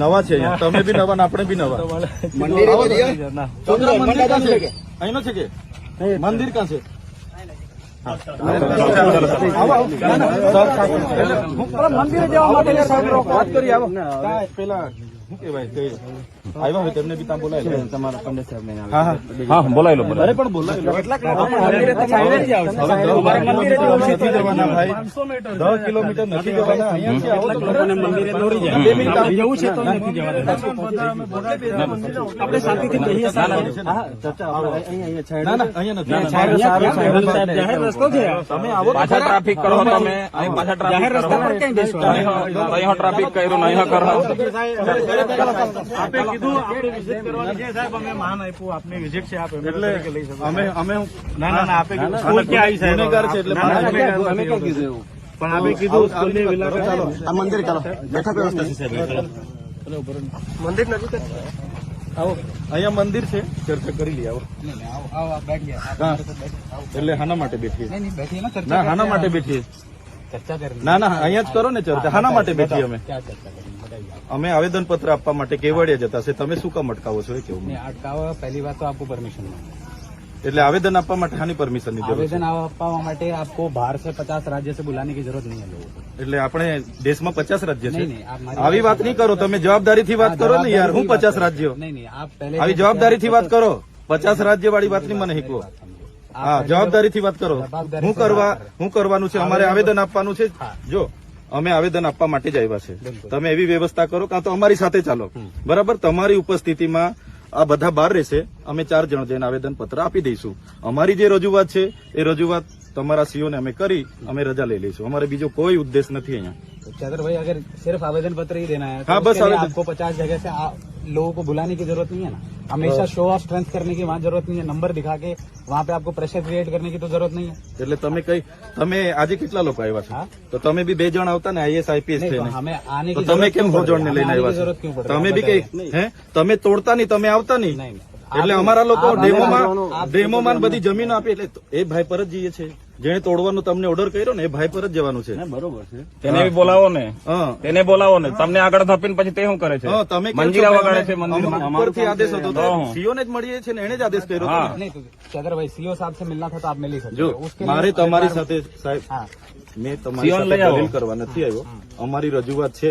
નવા છે અહીંયા. તમે બી નવા ને આપણે બી નવા. મંદિરે કાં છે અહીંનો છે કે? મંદિર કાં છે મંદિરે જવા માટે વાત કરી આવો. પેલા શું કહેવાય તે? આવ્યા હોય તેમને બી ત્યાં બોલાય તમારા પંડિત સાહેબ ને હા હા. બોલાય લો અરે પણ બોલાય દસ કિલોમીટર નથી જવાના. અહીંયાથી આવો તો લોકોને મંદિરે દોડી જાય. બે મિનિટ આવી જવું છે તો નથી આપણે શાંતિથી કહીએ હા ચર્ચા આપણે ના ના અહીંયા નથી. જાહેર રસ્તો છે. તમે આવો તો પાછા ખરા. ટ્રાફિક કરો તમે. અહીં પાછા ટ્રાફિક કરો. અહીં ટ્રાફિક કર્યું નહીં કરો આપે કીધું આપણે વિઝિટ કરવાની છે સાહેબ અમે માન આપ્યું આપને વિઝિટ છે આપ એટલે એટલે લઈ શકો અમે અમે ના ના ના આપે કીધું સ્કૂલ ક્યાં આવી સાહેબ? ગુનેગાર છે એટલે ના, ના, અમે ગુનેગાર અમે નથી ક્યાં કીધું? એવું પણ આપે કીધું સ્કૂલની ચાલો વિલાસ ચાલો. આ મંદિર ચાલો. બેઠક વ્યવસ્થા છે. સાહેબ મંદિર નજીક આવો. અહીંયા મંદિર છે. ચર્ચા કરી લઈએ આવો. હા. એટલે હાના માટે બેઠીએ. ના હાના માટે બેઠીએ. ના ના અહીંયા જ કરો ને ચર્ચા. હાના માટે બેઠીએ અમે. અમે આવેદન પત્ર આપવા માટે કેવડિયા જતા છે તમે શું કામ અટકાવો છો એ કેવું મને? अटकावा पहली बात तो आपको परमिशन એટલે આવેદન આપવા માટે હાની પરમિશન ની જરૂર છે आवेदन आपका માટે आपको बाहर से पचास राज्य से बुलाने की जरूरत नहीं है लोगों को એટલે આપણે દેશમાં પચાસ રાજ્ય છે नहीं नहीं आप हमारी આવી વાત નહીં કરો તમે જવાબદારીથી વાત કરો ને યાર હું પચાસ રાજ્યો नहीं नहीं आप पहले આવી જવાબદારીથી વાત કરો પચાસ રાજ્ય વાળી વાત નહીં મને શીખવો હા જવાબદારીથી વાત કરો હું કરવા હું કરવાનું છે અમારે આવેદન આપવાનું છે જો અમે આવેદન આપવા માટે જ આવ્યા છે. તમે એવી વ્યવસ્થા કરો કાં તો અમારી સાથે ચાલો. બરાબર? તમારી ઉપસ્થિતિમાં આ બધા બહાર રહેશે. અમે ચાર જણ જઈને આવેદન પત્ર આપી દઈશું. અમારી જે રજૂઆત છે એ રજૂઆત તમારા સીઓને અમે કરી અમે રજા લઈ લઈશું. અમારે બીજો કોઈ ઉદ્દેશ નથી અહીંયા. तो चंद्र भाई अगर सिर्फ आवेदन पत्र ही देना है तो हाँ, बस उसके लिए आवेदन- आपको पचास जगह से आ- लोगों को बुलाने की जरूरत नहीं है ना हमेशा शो ऑफ स्ट्रेंथ करने की वहाँ जरूरत नहीं है नंबर दिखा के वहाँ पे आपको प्रेशर क्रिएट करने की तो जरूरत नहीं है એટલે તમે કઈ તમે આજે કેટલા લોકો આવ્યા છો હા? તો તમે બી બે જણ આવતા ને આઈએસ આઈપીએસ नहीं तो થઈને हमें आने તો की તમે जरूरत કેમ क्यों હોજોડ ને पड़ेगी? લઈને हमें आने આવ્યા की जरूरत क्यों છો पड़ेगी? તમે आप બી કઈ बताइए। હે તમે તોડતા નહીં તમે આવતા નહીં નહીં, નહીં. એટલે आप- અમારા લોકો आप- ડેમોમાં आप- ડેમોમાં બધી જમીન આપી એટલે એ ભાઈ પર જ જઈએ છે જેને તોડવાનો તમને ઓર્ડર કર્યો ને એ ભાઈ પર જ જવાનું છે. બરોબર છે. તેને બી બોલાવો ને. તેને બોલાવો ને. તમને આગળ ધપીને પછી તે શું કરે છે? તમે મંજીરા વગાડે આદેશ હતો સીઓ ને જ મળીએ છે ને એને જ આદેશ કર્યો ચંદ્રભાઈ સીઓ સાહેબ સે મિલના થતા આપ મિલી જો મારે તમારી સાથે સાહેબ મેં તમારી સાથે કરવા નથી આવ્યો. અમારી રજૂઆત છે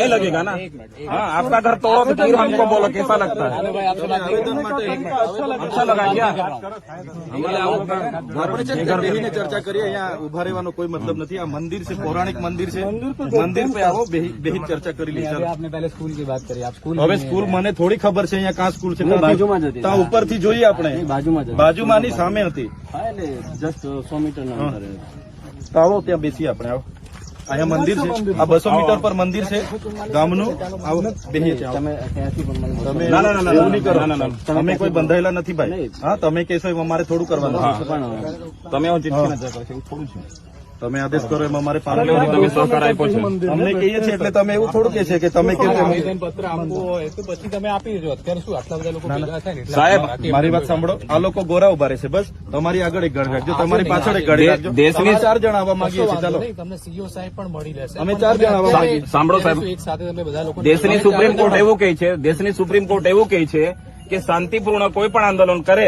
नहीं लगेगा ना हाँ आपका घर तोड़ो तो फिर हमको बोलो कैसा लगता है भाई आपसे बात नहीं આવેદન માટે अच्छा लगा क्या આપણે છે ને બેહીને ચર્ચા કરીએ અહીંયા ઉભા રહેવાનો કોઈ મતલબ નથી આ મંદિર છે પૌરાણિક મંદિર છે મંદિર પે આવો બેહી બેહી ચર્ચા કરી લઈએ अभी ચાલો. आपने पहले स्कूल की बात करी आप स्कूल હવે में- સ્કૂલ મને થોડી ખબર છે અહીંયા કાં સ્કૂલ છે કાં બાજુમાં જ હતી. ત્યાં ઉપરથી જોઈએ આપણે બાજુમાં જ બાજુમાંની સામે હતી હા એટલે જસ્ટ સો મીટર ના અંતરે તો આવો ત્યાં બેસીએ આપણે આવો અહીંયા મંદિર છે. આ બસો મીટર પર મંદિર છે. ગામનું. ના, ના, ના, એવું નહીં કરો. અમે કોઈ બંધાયેલા નથી ભાઈ. હા તમે કહેશો અમારે થોડું કરવાનું. તમે થોડું છે. તમે આદેશ કરો એમાં મારે પાલન તમે સહકાર આપ્યો છે. અમને કહીએ છીએ એટલે તમે એવું થોડું કે છે કે તમે કેમ કેમ પત્ર આપવું હોય તો પછી તમે આપી દેજો. અત્યારે શું આટલા બધા લોકો ભેગા થાય ને સાહેબ, મારી વાત સાંભળો. આ લોકો ગોરા ઊભા રહેશે બસ તમારી આગળ એક ગાડી રાખજો. તમારી પાછળ એક ગાડી રાખજો. દેશની- ચાર જણ આવવા માંગીએ છીએ. ચાલો. તમને સીઓ સાહેબ પણ મળી રહેશે. અમે ચાર જણ આવવા માંગીએ. સાંભળો સાહેબ. એક સાથે તમે બધા લોકો દેશની સુપ્રીમ કોર્ટ એવું કહે છે દેશની સુપ્રીમ કોર્ટ એવું કહે છે કે શાંતિપૂર્ણ કોઈ પણ આંદોલન કરે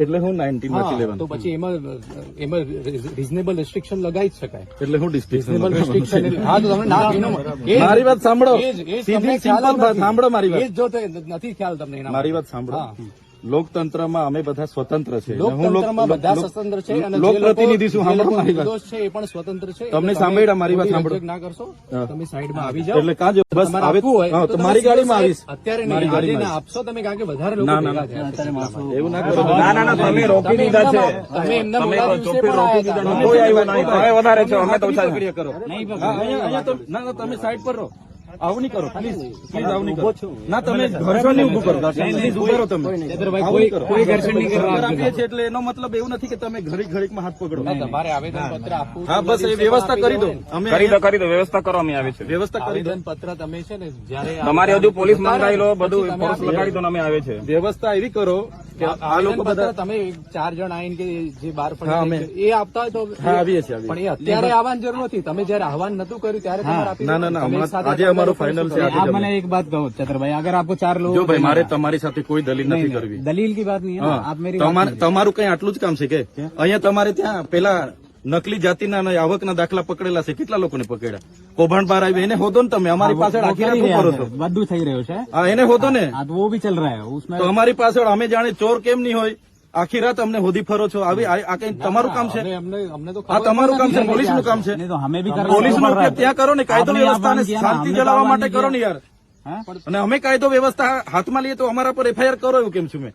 એટલે હું નાઇન્ટીનમાંથી હા, તો પછી એમાં એમાં રિઝનેબલ રિસ્ટ્રિક્શન લગાવી જ શકાય. એટલે હું રિઝનેબલ રિસ્ટ્રિક્શન હા તો તમે ના મારી વાત સાંભળો. સીધી. સાંભળો મારી વાત. જો નથી ખ્યાલ તમને મારી વાત સાંભળો. લોકતંત્રમાં અમે બધા સ્વતંત્ર છે લોકતંત્રમાં બધા સ્વતંત્ર છે અને લોકપ્રતિનિધિ શું સાંભળો મારી વાત છે એ પણ સ્વતંત્ર છે. તમને સાંભળ્યા મારી વાત સાંભળો. ના કરશો તમે સાઈડમાં આવી જાઓ. એટલે કાં બસ આવે તો મારી ગાડીમાં આવીશ. અત્યારે મારી ગાડીમાં આપશો તમે કારણ કે વધારે લોકો ના. એવું ના કરો. ના ના ના તમે રોકી દીધા છે. તમે એમના દિવસે રોકી દીધા. કોઈ આવ્યું નહીં. તમે વધારે છો. અમે તો કરો. ના તમે સાઈડ પર રહો. આવું નહીં કરો પ્લીઝ પ્લીઝ આવું નહીં કરો. ના તમે ઘર્ષણ નહીં ઉભું કરો પ્લીઝ ઊભા કરો તમે. કોઈ ઘર્ષણ નહીં કરવા આપીએ છીએ એટલે એનો મતલબ એવું નથી કે તમે ઘડીક ઘડીકમાં હાથ પકડો. તમારે આવેદન પત્ર આપવું હા બસ એ વ્યવસ્થા કરી દો. અમે કરી દો કરી દો વ્યવસ્થા કરો અમે આવે છે. વ્યવસ્થા કરી દો. પત્ર તમે છે ને જયારે તમારે હજુ પોલીસ મંગાવી લો બધું ફોર્સ લગાડી દો અમે આવે છે. વ્યવસ્થા એવી કરો આ લોકો જરૂર નથી. તમે જયારે આહવાન નતું કર્યું ત્યારે ના ના ના આજે અમારો એક બાત ચાર લોકો મારે તમારી સાથે કોઈ દલીલ નથી કરવી. દલીલ કી વાત નહીં તમારું કઈ આટલું જ કામ છે કે? અહીંયા તમારે ત્યાં પેલા નકલી જાતિના આવકના દાખલા પકડેલા છે. કેટલા લોકોને પકડ્યા? કૌભાંડ બહાર આવી એને હોદો ને તમે. અમારી પાછળ આખી રાત કરો છો. બધું થઈ રહ્યું છે. એને હોદો ને. વો ભી ચલ રહા તો અમારી પાછળ અમે જાણે ચોર કેમ નહીં હોય? આખી રાત અમને હોદી ફરો છો. આવી આ કઈ તમારું કામ છે? આ તમારું કામ છે પોલીસનું કામ છે. પોલીસ નો ઉપયોગ ત્યાં કરો ને કાયદો વ્યવસ્થા ને શાંતિ જળવવા માટે કરો ને યાર. અને અમે કાયદો વ્યવસ્થા હાથમાં લઈએ તો અમારા પર એફઆઈઆર કરો એવું કેમ છું મેં?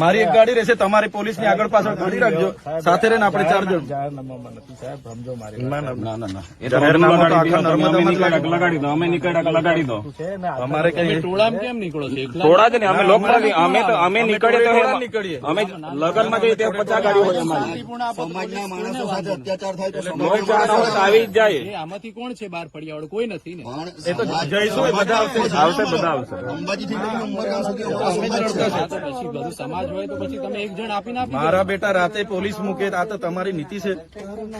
મારી એક ગાડી રહેશે તમારી પોલીસની આગળ પાછળ ગાડી રાખજો. સાથે રહીને આપણે ચાર જણ. જાહેરનામામાં નથી સાહેબ સમજો મારી ના ના ના ના ના. એ તો જાહેરનામું તો લગાડી દો. અમે નીકળ્યા લગાડી દો. ને અમારે કઈ ટોળામાં કેમ નીકળો છો? એકલા? જ ને અમે લોક અમે તો અમે નીકળીએ તો નીકળીએ. અમે લગનમાં જઈએ ત્યાં પચાસ ગાડી હોય અમારી. સમાજના માણસો સાથે અત્યાચાર થાય તો આવી જ જાય. આમાંથી કોણ છે બહાર ફળિયા વાળું? કોઈ નથી ને? એ તો જઈશું બધા આવશે આવશે બધા આવશે. તો પછી બધું સમાજ હોય તો પછી તમે એક જણ આપીને આપી. મારા બેટા રાતે પોલીસ મૂકે આ તો તમારી નીતિ છે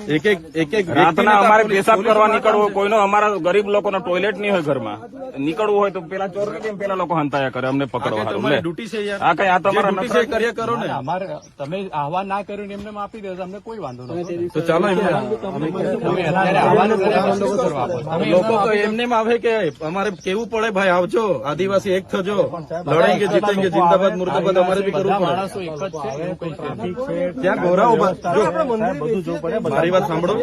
એક એક એક એક રાતના અમારે પેશાબ કરવા નીકળવું કોઈનો અમારા ગરીબ લોકોનો ટોયલેટ નહીં હોય ઘરમાં નીકળવું હોય તો પેલા ચોર કેમ પેલા લોકો હંતાયા કરે અમને પકડવા ડ્યુટી છે આ કઈ આ તમારા ડ્યુટી છે કરો ને અમારે તમે આહવાન ના કર્યું ને એમને આપી દેજો અમને કોઈ વાંધો નથી તો ચાલો લોકો તો એમને આવે કે અમારે કેવું પડે ભાઈ આવજો આદિવાસી એક થજો લડાઈ જીતેંગે જિંદાબાદ મુર્દાબાદ અમારે બી કરવું મારી વાત સાંભળો.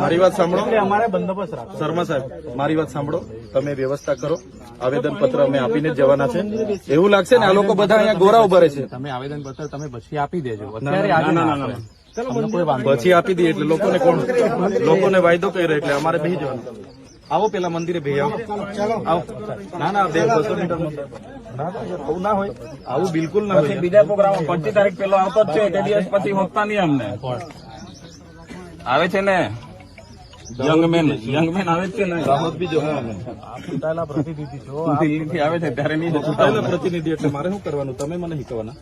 મારી વાત સાંભળો. એટલે અમારે બંદોબસ્ત રાખો. શર્મા સાહેબ મારી વાત સાંભળો. તમે વ્યવસ્થા કરો. આવેદન પત્ર અમે આપીને જ જવાના છે. એવું લાગશે ને આ લોકો બધા અહીંયા ગોરા ઊભા રહે છે. તમે આવેદન પત્ર તમે પછી આપી દેજો. પછી આપી. દઈએ એટલે લોકોને કોણ? લોકોને વાયદો કર્યો એટલે અમારે બેસી જવાનું. આવો પેલા મંદિરે ભાઈ આવો. આવો. ના ના બે બસો મીટર ના ના આવું ના હોય આવું બિલકુલ ના હોય. બીજા પ્રોગ્રામ પચીસ તારીખ પેલો આવતો જ છે તે દિવસ પછી હોતા નહીં અમને. આવે છે ને? યંગમેન યંગમેન આવે છે ને રાહત બી જો ચૂંટાયેલા પ્રતિનિધિ છો આવે છે ત્યારે નહીં ચૂંટાયેલા પ્રતિનિધિ એટલે મારે શું કરવાનું? તમે મને શીખવાના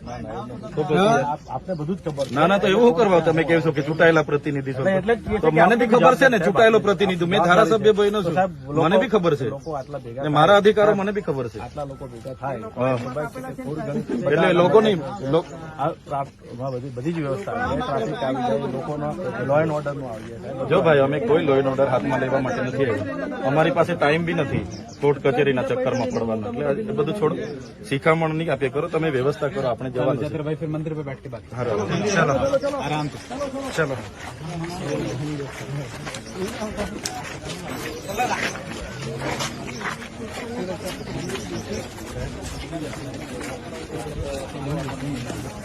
આપને બધું જ ખબર ના ના તો એવું શું કરવા? તમે કહેશો કે ચૂંટાયેલા પ્રતિનિધિ છો એટલે કહે તો મને બી ખબર છે ને ચૂંટાયેલો પ્રતિનિધિ. મેં ધારાસભ્ય બન્યો છું. મને બી ખબર છે. લોકો આટલા ભેગા ને મારા અધિકારો મને બી ખબર છે. આટલા લોકો ભેગા થાય. એટલે લોકોની લો- આ ટ્રાફ- એમાં બધી જ વ્યવસ્થા ટ્રાફિક આવી જાય લોકોનો લો એન્ડ ઓર્ડરનું આવી જાય. જો ભાઈ અમે કોઈ લોએન્ડ ઓર્ડર હાથમાં લેવા માટે નથી આવ્યો. અમારી પાસે ટાઈમ બી નથી કોર્ટ કચેરીના ચક્કરમાં પડવાનો. એટલે એ બધું છોડો શિખામણ નહીં આપે કરો તમે વ્યવસ્થા કરો આપણે જવાનું છે. ચલો. Thank you.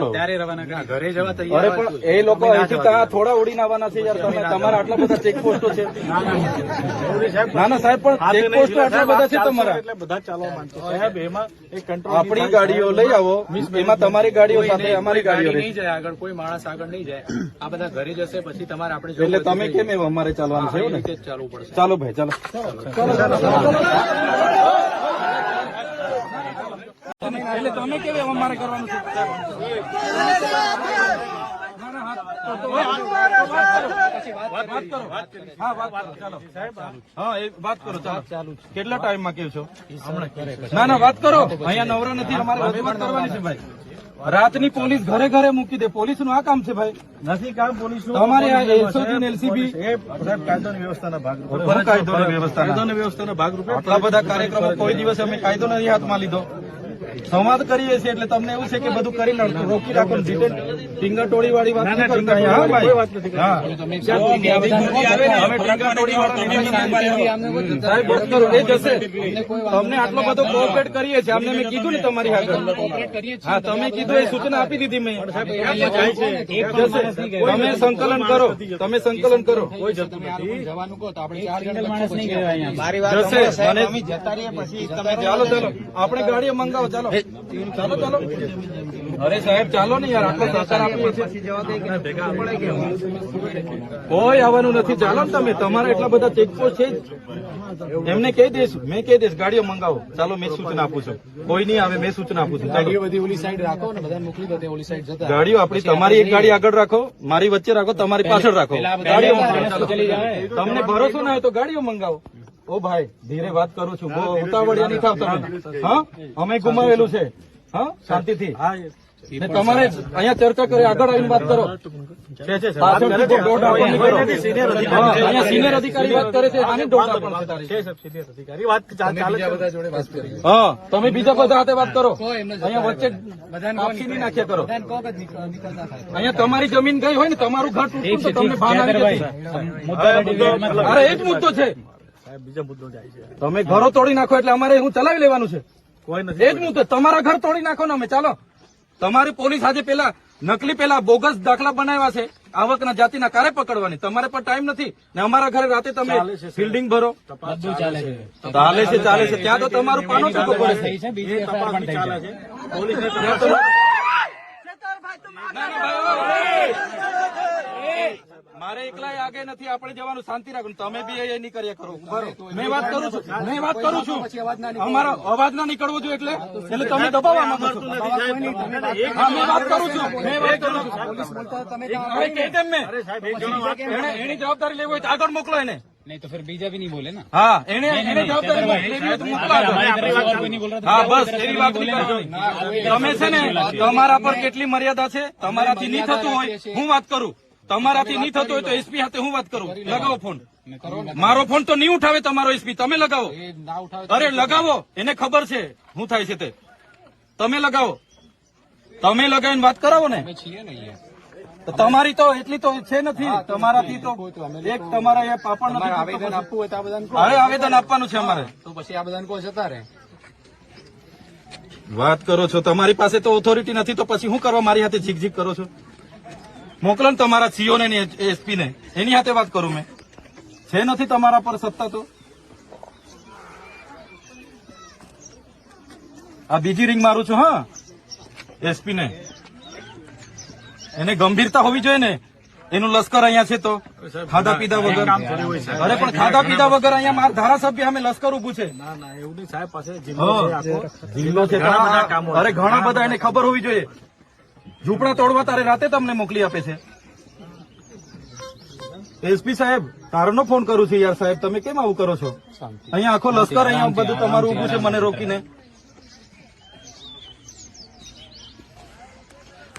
ચાલો ત્યારે રવાના ઘરે જવા અરે પણ એ લોકો અહીંથી ત્યાં થોડા ઉડીને આવવાના છે યાર. તમે તમારા આટલા બધા ચેકપોસ્ટો છે. ના ના સાહેબ પણ ચેકપોસ્ટો આટલા બધા છે તમારા. એટલે બધા ચાલવા માંગતો. સાહેબ એમાં એક કંટ્રોલ આપણી ગાડીઓ લઈ આવો. એમાં તમારી ગાડીઓ સાથે અમારી ગાડીઓ નહીં જાય આગળ. કોઈ માણસ આગળ નહીં જાય. આ બધા ઘરે જશે પછી તમારે આપણે એટલે તમે કેમ એવું અમારે ચાલવાનું છે ચાલવું પડશે. ચાલો ભાઈ ચાલો. એટલે તમે કેવી અમારે કરવાનું છે? હા વાત કરો ચાલો હા એ વાત કરો ચાલો ચાલુ કેટલા ટાઈમમાં કેવું છો? ના ના વાત કરો. અહીંયા નવરા નથી અમારે રજૂઆત કરવાની છે ભાઈ. રાતની પોલીસ ઘરે ઘરે મૂકી દે. પોલીસનું આ કામ છે ભાઈ? નથી કામ પોલીસ તમારે એલસીબી એ કાયદોની વ્યવસ્થાના ભાગરૂપે કાયદોની વ્યવસ્થાના. ભાગરૂપે આટલા બધા કાર્યક્રમો કોઈ દિવસ અમે કાયદો નથી હાથમાં લીધો. સંવાદ કરીએ છીએ એટલે તમને એવું છે કે બધું કરી લો રોકી રાખો ડિટેલ ફિંગર ટોળી વાળી વાત તમને આટલો બધો કોઓપરેટ કરીએ છીએ. અમને મેં કીધું ને તમારી આગળ. હા તમે કીધું એ સૂચના આપી દીધી મેં. તમે સંકલન કરો. તમે સંકલન કરો. જવાનું કહો તો આપણે ચાર જણ માણસ નહીં કહેવાય અહીંયા. જશે. મને ચાલો ચાલો. આપણે ગાડીઓ મંગાવો. ચાલો. ચાલો ચાલો અરે સાહેબ ચાલો ને યાર આટલો સહકાર આપીએ છીએ કોઈ આવવાનું નથી. ચાલો ને તમે. તમારા એટલા બધા ચેકપોસ્ટ છે. એમને કહી દઈશ. મેં કહી દઈશ ગાડીઓ મંગાવો. ચાલો મેં સૂચના આપું છું. કોઈ નહીં આવે મેં સૂચના આપું છું. ગાડીઓ બધી ઓલી સાઈડ રાખો ને બધા મોકલી દો ઓલી સાઈડ જતા ગાડીઓ આપણી તમારી એક ગાડી આગળ રાખો મારી વચ્ચે રાખો તમારી પાછળ રાખો. ગાડીઓ તમને ભરોસો ના હોય તો ગાડીઓ મંગાવો. ઓ ભાઈ ધીરે વાત કરું છું. બહુ ઉતાવળિયા નહીં થાવ તમે. હા અમે ગુમાવેલું છે. હા? શાંતિથી. તમારે અહીંયા ચર્ચા કરી આગળ આવીને વાત કરો. અહીંયા સિનિયર અધિકારી વાત કરે છે આની હા તમે બીજા બધા સાથે વાત કરો. અહીંયા વચ્ચે નહીં નાખ્યા કરો. અહીંયા તમારી જમીન ગઈ હોય ને તમારું ઘર તૂટતું તો તમને ભાન આવી અરે એક મુદ્દો છે. સાહેબ બીજો મુદ્દો જાય છે. તમે ઘરો તોડી નાખો એટલે અમારે હું ચલાવી લેવાનું છે? કોઈ નથી એ જ મુદ્દો તમારા ઘર તોડી નાખો ને અમે ચાલો. તમારી પોલીસ આજે પેલા નકલી પેલા બોગસ દાખલા બનાવ્યા છે આવકના જાતિના કારે પકડવાની. તમારે પણ ટાઈમ નથી ને અમારા ઘરે રાતે તમે ફિલ્ડિંગ ભરો. ચાલે છે. ચાલે છે ત્યાં તો તમારું પાનો છૂટો પડે છે. થઈ મારે એકલા આગે નથી આપણે જવાનું શાંતિ રાખવાનું તમે બી એ નહીં કર્યા કરો મેં વાત કરું છું મેં વાત કરું છું અમારો અવાજ ના નીકળવો જોઈએ એટલે એટલે તમે દબાવવા એની જવાબદારી લેવી હોય તો આગળ મોકલો એને નહીં તો ફિર બીજા ભી નહીં બોલે ને હા એને એને હા બસ એવી વાત તમે છે ને તમારા પર કેટલી મર્યાદા છે તમારાથી નહીં થતું હોય હું વાત કરું તમારાથી નહીં થતો હોય તો એસપી સાથે હું વાત કરું? લગાવો ફોન. મારો ફોન તો નહીં ઉઠાવે તમારો એસપી. તમે લગાવો. અરે લગાવો. એને ખબર છે શું થાય છે તે. તમે લગાવો. તમે લગાવીને વાત કરાવો ને. તમારી તો એટલી તો છે નથી. તમારાથી તો એક તમારા એ પાપડ આવેદન આપવું હોય તો આ બધા અરે આવેદન આપવાનું છે અમારે. તો પછી આ બધા જતા રહે? વાત કરો છો. તમારી પાસે તો ઓથોરિટી નથી તો પછી હું કરવા મારી હાથે ઝીક ઝીક કરો છો? મોકલો ને તમારા સીઓ ને એસપી ને. એની સાથે વાત કરું મેં. છે નથી તમારા પર સત્તા તો? આ બીજી રિંગ મારું છું હા? એસપી ને. એને ગંભીરતા હોવી જોઈએ ને. એનું લશ્કર અહીંયા છે તો. ખાધા પીધા વગર. અરે પણ ખાધા પીધા વગર અહીંયા મારા ધારાસભ્ય અમે લશ્કર ઉભું છે. ના ના એવું નહીં સાહેબ પાસે જિલ્લો છે ઘણા બધા અરે ઘણા બધા એને ખબર હોવી જોઈએ. ઝૂંપડા તોડવા તારે રાતે તમને મોકલી આપે છે. એસપી સાહેબ તારનો ફોન કરું છું યાર સાહેબ તમે કેમ આવું કરો છો? અહીંયા આખો લશ્કર અહીંયા બધું તમારું ઉભું છે મને રોકીને.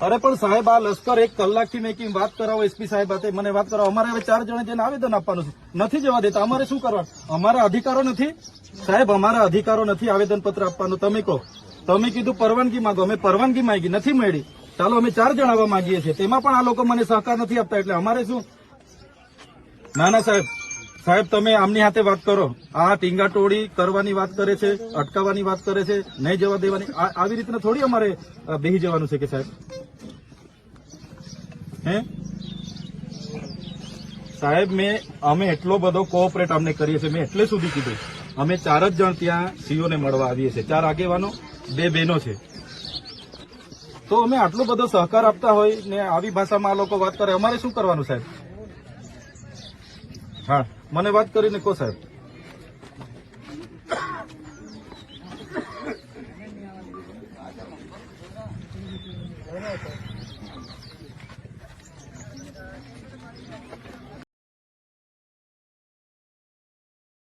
અરે પણ સાહેબ આ લશ્કર એક કલાકથી મેં કેમ વાત કરાવો? એસપી સાહેબ હાથે મને વાત કરાવો. અમારે હવે ચાર જણે જઈને આવેદન આપવાનું છે નથી જવા દેતા. અમારે શું કરવા? અમારા અધિકારો નથી? સાહેબ અમારા અધિકારો નથી આવેદન પત્ર આપવાનું. તમે કહો. તમે કીધું પરવાનગી માંગો. અમે પરવાનગી માંગી નથી મળી. ચાલો અમે ચાર જણાવવા માંગીએ છીએ. તેમાં પણ આ લોકો મને સહકાર નથી આપતા, એટલે અમારે શું? ના ના, સાહેબ. સાહેબ, તમે આમની હાથે વાત કરો. આ ટીંગાટોળી કરવાની વાત કરે છે, અટકાવવાની વાત કરે છે, નહીં જવા દેવાની. આવી રીતના થોડી અમારે બેહી જવાનું છે કે સાહેબ? હે? સાહેબ, મેં, અમે એટલો બધો કોઓપરેટ અમને કરીએ છીએ. મેં એટલે સુધી કીધું. અમે ચાર જ જણ ત્યાં સીઓને મળવા આવીએ છીએ. ચાર આગેવાનો, બે બહેનો છે. તો અમે આટલો બધો સહકાર આપતા હોય ને આવી ભાષામાં આ લોકો વાત કરે, અમારે શું કરવાનું સાહેબ? હા, મને વાત કરીને કહો સાહેબ.